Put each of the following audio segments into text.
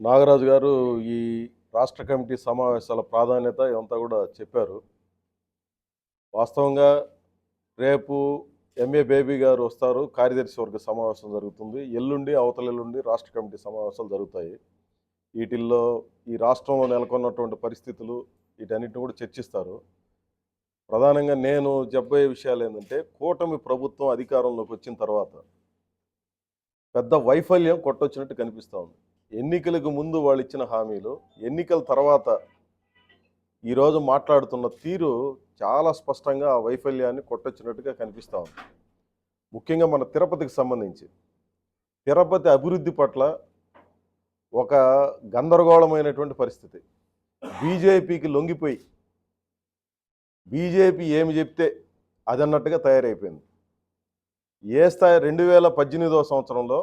నాగరాజు గారు ఈ రాష్ట్ర కమిటీ సమావేశాల ప్రాధాన్యత ఇదంతా కూడా చెప్పారు. వాస్తవంగా రేపు ఎంఏ బేబీ గారు వస్తారు. కార్యదర్శి వర్గ సమావేశం జరుగుతుంది. ఎల్లుండి అవతల ఎల్లుండి రాష్ట్ర కమిటీ సమావేశాలు జరుగుతాయి. వీటిల్లో ఈ రాష్ట్రంలో నెలకొన్నటువంటి పరిస్థితులు వీటన్నిటిని కూడా చర్చిస్తారు. ప్రధానంగా నేను చెప్పబోయే విషయాలు ఏంటంటే కూటమి ప్రభుత్వం అధికారంలోకి వచ్చిన తర్వాత పెద్ద వైఫల్యం కొట్టొచ్చినట్టు కనిపిస్తూ ఉంది. ఎన్నికలకు ముందు వాళ్ళు ఇచ్చిన హామీలు ఎన్నికల తర్వాత ఈరోజు మాట్లాడుతున్న తీరు చాలా స్పష్టంగా ఆ వైఫల్యాన్ని కొట్టొచ్చినట్టుగా కనిపిస్తూ ఉంది. ముఖ్యంగా మన తిరుపతికి సంబంధించి. తిరుపతి అభివృద్ధి పట్ల ఒక గందరగోళమైనటువంటి పరిస్థితి. బీజేపీకి లొంగిపోయి బీజేపీ ఏమి చెప్తే అదన్నట్టుగా తయారైపోయింది. ఏ స్థాయి రెండు వేల పద్దెనిమిదవ సంవత్సరంలో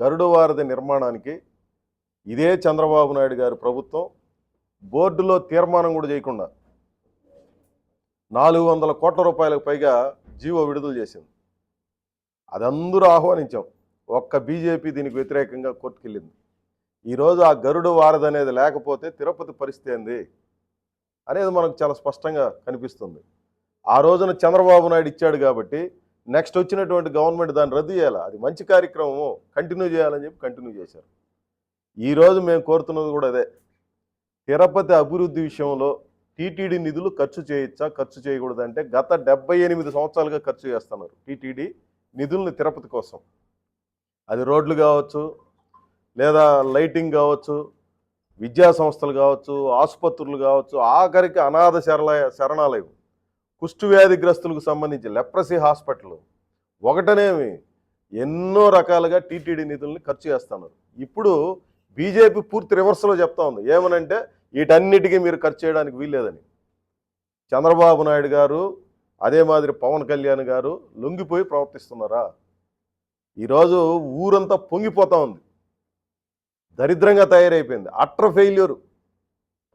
గరుడవారధి నిర్మాణానికి ఇదే చంద్రబాబు నాయుడు గారి ప్రభుత్వం బోర్డులో తీర్మానం కూడా చేయకుండా నాలుగు వందల కోట్ల రూపాయలకు పైగా జీవో విడుదల చేసింది. అది అందరూ ఆహ్వానించాం. ఒక్క బీజేపీ దీనికి వ్యతిరేకంగా కోర్టుకెళ్ళింది. ఈరోజు ఆ గరుడు వారధి అనేది లేకపోతే తిరుపతి పరిస్థితి ఏంది? అనేది మనకు చాలా స్పష్టంగా కనిపిస్తుంది. ఆ రోజున చంద్రబాబు నాయుడు ఇచ్చాడు కాబట్టి నెక్స్ట్ వచ్చినటువంటి గవర్నమెంట్ దాన్ని రద్దు చేయాలి? అది మంచి కార్యక్రమము కంటిన్యూ చేయాలని చెప్పి కంటిన్యూ చేశారు. ఈరోజు మేము కోరుతున్నది కూడా అదే. తిరుపతి అభివృద్ధి విషయంలో టీటీడీ నిధులు ఖర్చు చేయొచ్చా ఖర్చు చేయకూడదంటే గత డెబ్బై ఎనిమిది సంవత్సరాలుగా ఖర్చు చేస్తున్నారు టీటీడీ నిధుల్ని తిరుపతి కోసం. అది రోడ్లు కావచ్చు లేదా లైటింగ్ కావచ్చు విద్యా సంస్థలు కావచ్చు ఆసుపత్రులు కావచ్చు ఆఖరికి అనాథ శరణ శరణాలయం కుష్ఠువ్యాధిగ్రస్తులకు సంబంధించి లెప్రసీ హాస్పిటల్ ఒకటనేమి ఎన్నో రకాలుగా టీటీడీ నిధుల్ని ఖర్చు చేస్తున్నారు. ఇప్పుడు బీజేపీ పూర్తి రివర్స్లో చెప్తా ఉంది. ఏమనంటే వీటన్నిటికీ మీరు ఖర్చు చేయడానికి వీల్లేదని. చంద్రబాబు నాయుడు గారు అదే మాదిరి పవన్ కళ్యాణ్ గారు లొంగిపోయి ప్రవర్తిస్తున్నారా? ఈరోజు ఊరంతా పొంగిపోతా ఉంది. దరిద్రంగా తయారైపోయింది. అట్ర ఫెయిల్యూరు.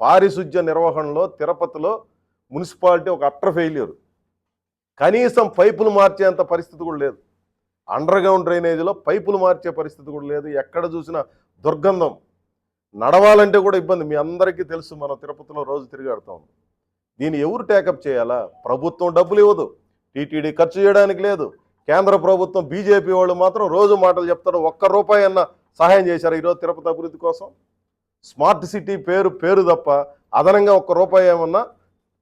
పారిశుధ్య నిర్వహణలో తిరుపతిలో మున్సిపాలిటీ ఒక అట్ర ఫెయిల్యూరు. కనీసం పైపులు మార్చేంత పరిస్థితి కూడా లేదు. అండర్ గ్రౌండ్ డ్రైనేజీలో పైపులు మార్చే పరిస్థితి కూడా లేదు. ఎక్కడ చూసినా దుర్గంధం. నడవాలంటే కూడా ఇబ్బంది. మీ అందరికీ తెలుసు మనం తిరుపతిలో రోజు తిరిగాడుతాం దీన్ని ఎవరు టేకప్ చేయాలా? ప్రభుత్వం డబ్బులు ఇవ్వదు. టీటీడీ ఖర్చు చేయడానికి లేదు. కేంద్ర ప్రభుత్వం బీజేపీ వాళ్ళు మాత్రం రోజు మాటలు చెప్తారు. ఒక్క రూపాయి అన్న సహాయం చేశారు ఈరోజు తిరుపతి అభివృద్ధి కోసం. స్మార్ట్ సిటీ పేరు పేరు తప్ప అదనంగా ఒక్క రూపాయి ఏమన్నా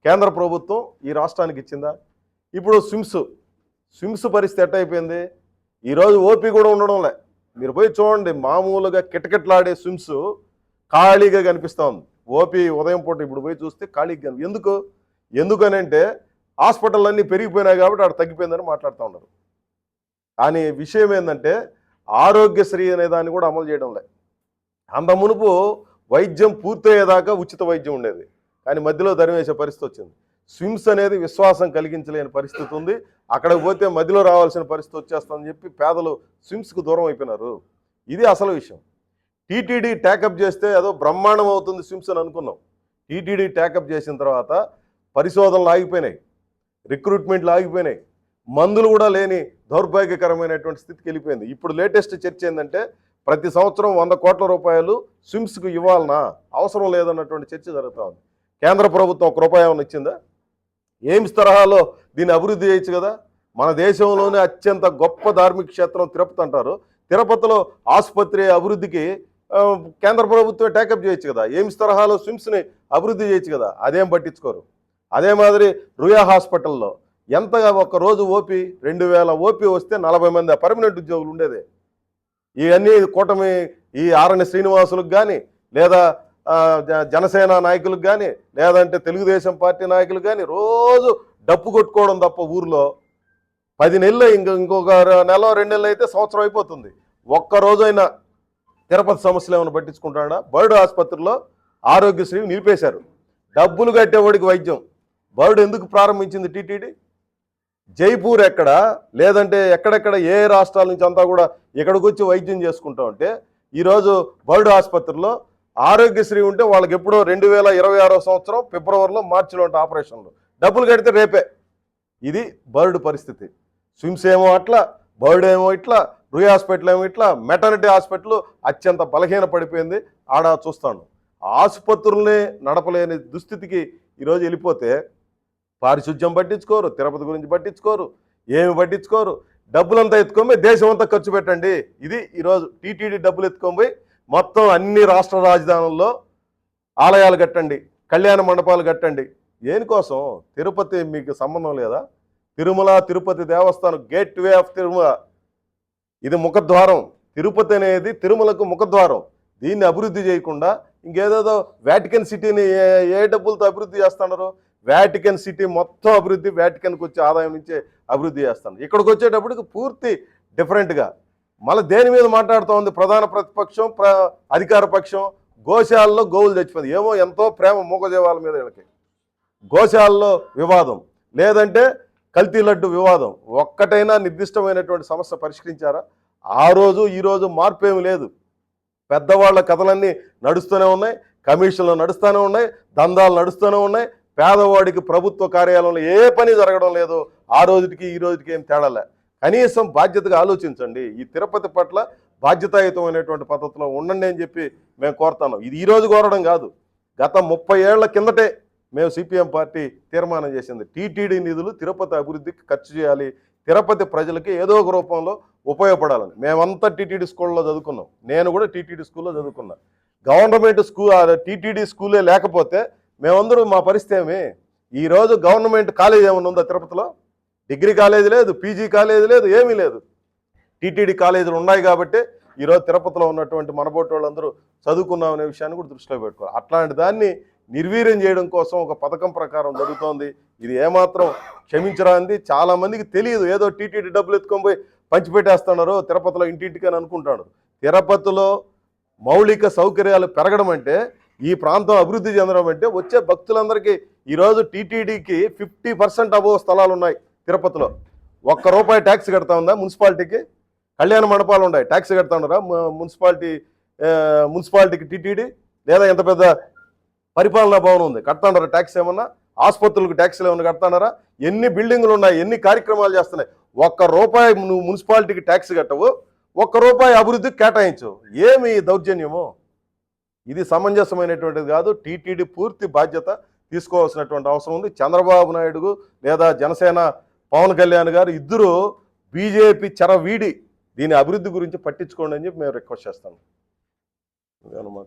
కేంద్ర ప్రభుత్వం ఈ రాష్ట్రానికి ఇచ్చిందా? ఇప్పుడు స్విమ్స్. స్విమ్స్ పరిస్థితి ఎట్టయిపోయింది? ఈరోజు ఓపీ కూడా ఉండడంలే. మీరు పోయి చూడండి మామూలుగా కిటకిటలాడే స్విమ్స్ ఖాళీగా కనిపిస్తూ ఉంది ఓపీ ఉదయం పూట ఇప్పుడు పోయి చూస్తే ఖాళీగా ఎందుకు? ఎందుకనంటే హాస్పిటల్ అన్నీ పెరిగిపోయినాయి కాబట్టి అక్కడ తగ్గిపోయిందని మాట్లాడుతూ ఉన్నారు. కానీ విషయం ఏంటంటే ఆరోగ్యశ్రీ అనే దాన్ని కూడా అమలు చేయడం లే. అంత మునుపు వైద్యం పూర్తయ్యేదాకా ఉచిత వైద్యం ఉండేది. కానీ మధ్యలో ధరివేసే పరిస్థితి వచ్చింది. స్విమ్స్ అనేది విశ్వాసం కలిగించలేని పరిస్థితి ఉంది. అక్కడికి పోతే మధ్యలో రావాల్సిన పరిస్థితి వచ్చేస్తుందని చెప్పి పేదలు స్విమ్స్కు దూరం అయిపోయినారు. ఇది అసలు విషయం. టీటీడీ ట్యాకప్ చేస్తే ఏదో బ్రహ్మాండం అవుతుంది స్విమ్స్ అని అనుకున్నాం. టీటీడీ ట్యాకప్ చేసిన తర్వాత పరిశోధనలు ఆగిపోయినాయి. రిక్రూట్మెంట్లు ఆగిపోయినాయి. మందులు కూడా లేని దౌర్భాగ్యకరమైనటువంటి స్థితికి వెళ్ళిపోయింది. ఇప్పుడు లేటెస్ట్ చర్చ ఏంటంటే ప్రతి సంవత్సరం వంద కోట్ల రూపాయలు స్విమ్స్కు ఇవ్వాలనా? అవసరం లేదన్నటువంటి చర్చ జరుగుతూ ఉంది. కేంద్ర ప్రభుత్వం ఒక రూపాయి ఏమైనా ఇచ్చిందా? ఏమి తరహాలో దీన్ని అభివృద్ధి చేయొచ్చు కదా? మన దేశంలోనే అత్యంత గొప్ప ధార్మిక క్షేత్రం తిరుపతి అంటారు. తిరుపతిలో ఆసుపత్రి అభివృద్ధికి కేంద్ర ప్రభుత్వం టేకప్ చేయొచ్చు కదా? ఎయిమ్స్ తరహాలో స్విమ్స్ని అభివృద్ధి చేయొచ్చు కదా? అదేం పట్టించుకోరు. అదే మాదిరి రుయా హాస్పిటల్లో ఎంతగా ఒక రోజు ఓపీ రెండు వేల ఓపీ వస్తే నలభై మంది పర్మనెంట్ ఉద్యోగులు ఉండేదే. ఇవన్నీ కూటమి ఈ ఆరణ్య శ్రీనివాసులకు కానీ లేదా జనసేన నాయకులకు కానీ లేదంటే తెలుగుదేశం పార్టీ నాయకులు కానీ రోజు డప్పు కొట్టుకోవడం తప్ప ఊర్లో పది నెలలు ఇంక ఇంకొక నెల రెండు నెలలు అయితే సంవత్సరం అయిపోతుంది. ఒక్క రోజైనా తిరుపతి సమస్యలు ఏమైనా పట్టించుకుంటాడా బర్డ్ ఆసుపత్రిలో ఆరోగ్యశ్రీ నిలిపేశారు. డబ్బులు కట్టేవాడికి వైద్యం. బర్డ్ ఎందుకు ప్రారంభించింది టీటీడీ? జైపూర్ ఎక్కడ? లేదంటే ఎక్కడెక్కడ ఏ రాష్ట్రాల నుంచి అంతా కూడా ఇక్కడికి వచ్చి వైద్యం చేసుకుంటా ఉంటే ఈరోజు బర్డ్ ఆసుపత్రిలో ఆరోగ్యశ్రీ ఉంటే వాళ్ళకి ఎప్పుడో రెండు వేల ఇరవై ఆరో సంవత్సరం ఫిబ్రవరిలో మార్చిలో ఉంటే ఆపరేషన్లు. డబ్బులు కడితే రేపే. ఇది బర్డ్ పరిస్థితి. స్విమ్స్ ఏమో అట్లా బర్డ్ ఏమో ఇట్లా రుయ్ హాస్పిటల్ ఏమో ఇట్లా మెటర్నిటీ హాస్పిటల్ అత్యంత బలహీన పడిపోయింది. ఆడ చూస్తాను. ఆసుపత్రుల్ని నడపలేని దుస్థితికి ఈరోజు వెళ్ళిపోతే పారిశుధ్యం పట్టించుకోరు తిరుపతి గురించి పట్టించుకోరు ఏమి పట్టించుకోరు. డబ్బులంతా ఎత్తుకొని దేశం అంతా ఖర్చు పెట్టండి. ఇది ఈరోజు టీటీడీ డబ్బులు ఎత్తుకొని మొత్తం అన్ని రాష్ట్ర రాజధానుల్లో ఆలయాలు కట్టండి కళ్యాణ మండపాలు కట్టండి. దేనికోసం తిరుపతి మీకు సంబంధం లేదా? తిరుమల తిరుపతి దేవస్థానం గేట్ వే ఆఫ్ తిరుమల. ఇది ముఖద్వారం. తిరుపతి అనేది తిరుమలకు ముఖద్వారం. దీన్ని అభివృద్ధి చేయకుండా ఇంకేదేదో వాటికన్ సిటీని ఏ డబ్బులతో అభివృద్ధి చేస్తున్నారు వాటికన్ సిటీ మొత్తం అభివృద్ధి వాటికన్కి వచ్చే ఆదాయం నుంచే అభివృద్ధి చేస్తాను ఇక్కడికి వచ్చేటప్పటికి పూర్తి డిఫరెంట్గా మళ్ళీ దేని మీద మాట్లాడుతూ ఉంది? ప్రధాన ప్రతిపక్షం ప్ర అధికార పక్షం గోశాలలో గోవులు తెచ్చిపోయింది ఏమో ఎంతో ప్రేమ మూగజీవాల మీద వీళ్ళకి. గోశాలలో వివాదం. లేదంటే కల్తీ లడ్డు వివాదం. ఒక్కటైనా నిర్దిష్టమైనటువంటి సమస్య పరిష్కరించారా? ఆ రోజు ఈ రోజు మార్పు ఏమి లేదు. పెద్దవాళ్ళ కథలన్నీ నడుస్తూనే ఉన్నాయి. కమిషన్లు నడుస్తూనే ఉన్నాయి. దందాలు నడుస్తూనే ఉన్నాయి. పేదవాడికి ప్రభుత్వ కార్యాలయంలో ఏ పని జరగడం లేదు. ఆ రోజుకి ఈ రోజుకి ఏం తేడాలే కనీసం బాధ్యతగా ఆలోచించండి. ఈ తిరుపతి పట్ల బాధ్యతాయుతమైనటువంటి పద్ధతిలో ఉండండి అని చెప్పి మేము కోరుతాను ఇది ఈరోజు కోరడం కాదు. గత ముప్పై ఏళ్ళ కిందటే మేము సిపిఎం పార్టీ తీర్మానం చేసింది. టీటీడీ నిధులు తిరుపతి అభివృద్ధికి ఖర్చు చేయాలి. తిరుపతి ప్రజలకి ఏదో ఒక రూపంలో ఉపయోగపడాలని. మేమంతా టీటీడీ స్కూల్లో చదువుకున్నాం. నేను కూడా టీటీడీ స్కూల్లో చదువుకున్నా. గవర్నమెంట్ స్కూల్ టీటీడీ స్కూలే లేకపోతే మేమందరూ మా పరిస్థితి ఏమి? ఈరోజు గవర్నమెంట్ కాలేజ్ ఏమైనా ఉందా తిరుపతిలో? డిగ్రీ కాలేజ్ లేదు పీజీ కాలేజ్ లేదు ఏమీ లేదు. టీటీడీ కాలేజీలు ఉన్నాయి కాబట్టి ఈరోజు తిరుపతిలో ఉన్నటువంటి మనబోటి వాళ్ళందరూ చదువుకున్నాం అనే విషయాన్ని కూడా దృష్టిలో పెట్టుకోవాలి. అట్లాంటి దాన్ని నిర్వీర్యం చేయడం కోసం ఒక పథకం ప్రకారం జరుగుతోంది. ఇది ఏమాత్రం క్షమించరాంది చాలామందికి తెలియదు. ఏదో టీటీడీ డబ్బులు ఎత్తుకొని పోయి పంచిపెట్టేస్తున్నారు తిరుపతిలో ఇంటింటికి అని అనుకుంటాడు తిరుపతిలో మౌలిక సౌకర్యాలు పెరగడం అంటే ఈ ప్రాంతం అభివృద్ధి చెందడం అంటే వచ్చే భక్తులందరికీ ఈరోజు టీటీడీకి ఫిఫ్టీ పర్సెంట్ అబోవ్ స్థలాలు ఉన్నాయి తిరుపతిలో. ఒక్క రూపాయి ట్యాక్స్ కడతా ఉందా మున్సిపాలిటీకి? కళ్యాణ మండపాలు ఉన్నాయి ట్యాక్స్ కడతా ఉన్నారా మున్సిపాలిటీ మున్సిపాలిటీకి టీటీడీ? లేదా ఎంత పెద్ద పరిపాలనా భవనం ఉంది కడతాడారా ట్యాక్స్ ఏమన్నా? ఆసుపత్రులకు ట్యాక్స్లు ఏమన్నా కడతాడారా? ఎన్ని బిల్డింగులు ఉన్నాయి ఎన్ని కార్యక్రమాలు చేస్తున్నాయి? ఒక్క రూపాయి నువ్వు మున్సిపాలిటీకి ట్యాక్స్ కట్టవు ఒక్క రూపాయి అభివృద్ధికి కేటాయించు ఏమి దౌర్జన్యము? ఇది సమంజసమైనటువంటిది కాదు టీటీడీ పూర్తి బాధ్యత తీసుకోవాల్సినటువంటి అవసరం ఉంది. చంద్రబాబు నాయుడు లేదా జనసేన పవన్ కళ్యాణ్ గారు ఇద్దరు బీజేపీ చెరవీడి దీని అభివృద్ధి గురించి పట్టించుకోండి అని చెప్పి మేము రిక్వెస్ట్ చేస్తాం. ఇదన్నమాట